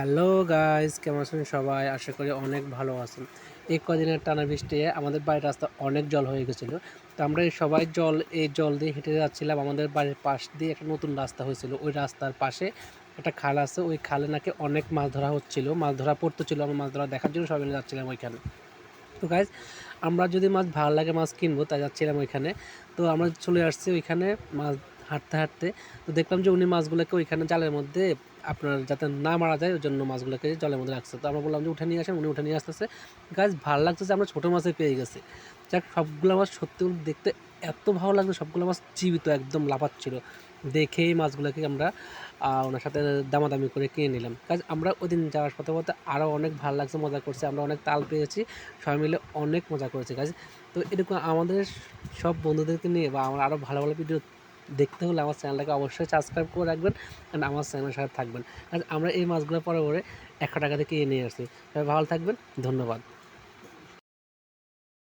Hello guys কেমন আছেন সবাই? আশা করি অনেক ভালো আছেন। এই কদিনের টানা বৃষ্টিতে আমাদের বাড়ির রাস্তা অনেক জল হয়ে গেছিল। তো আমরা এই সবাই জল, এই জল দিয়ে হেঁটে যাচ্ছিলাম। আমাদের বাড়ির পাশ দিয়ে একটা নতুন রাস্তা হয়েছিল। ওই রাস্তার পাশে একটা খাল আছে। ওই খালে নাকি অনেক মাছ ধরা হচ্ছিল। মাছ ধরা পড়তে ছিল। আমরা মাছ ধরা দেখার জন্য সবাই মিলে যাচ্ছিলাম ওইখানে। তো গাইজ আমরা যদি মাছ ভালো লাগে মাছ কিনবো, তাই যাচ্ছিলাম ওইখানে। তো আমরা চলে আসছি ওইখানে মাছ হাঁটতে হাঁটতে। তো দেখলাম যে উনি মাছগুলোকে ওইখানে জালের মধ্যে আপনার যাতে না মারা যায়, ওই জন্য মাছগুলোকে জলের মধ্যে রাখছে। তো আমরা বললাম যে উঠে নিয়ে আসেন, উনি উঠে নিয়ে আসতেছে। গাছ ভালো লাগছে যে আমরা ছোটো মাছে পেয়ে গেছি। যাক, সবগুলো মাছ সত্যি দেখতে এত ভালো লাগছে, সবগুলো মাছ জীবিত, একদম লাফাচ্ছিল। দেখেই মাছগুলোকে আমরা ওনার সাথে দামাদামি করে কিনে নিলাম। কাজ আমরা ওই দিন যাওয়ার পথে পথে আরও অনেক ভালো লাগছে, মজা করছি, আমরা অনেক তাল পেয়েছি, সবাই মিলে অনেক মজা করেছি কাজ তো এরকম আমাদের সব বন্ধুদেরকে নিয়ে বা আমরা আরও ভালো ভালো ভিডিও দেখতে হলে আমার চ্যানেলটাকে অবশ্যই সাবস্ক্রাইব করে রাখবেন অ্যান্ড আমার চ্যানেলের সাথে থাকবেন। আর আমরা এই মাছগুলো পরে পরে একশো টাকা থেকে নিয়ে আসছি। ভালো থাকবেন, ধন্যবাদ।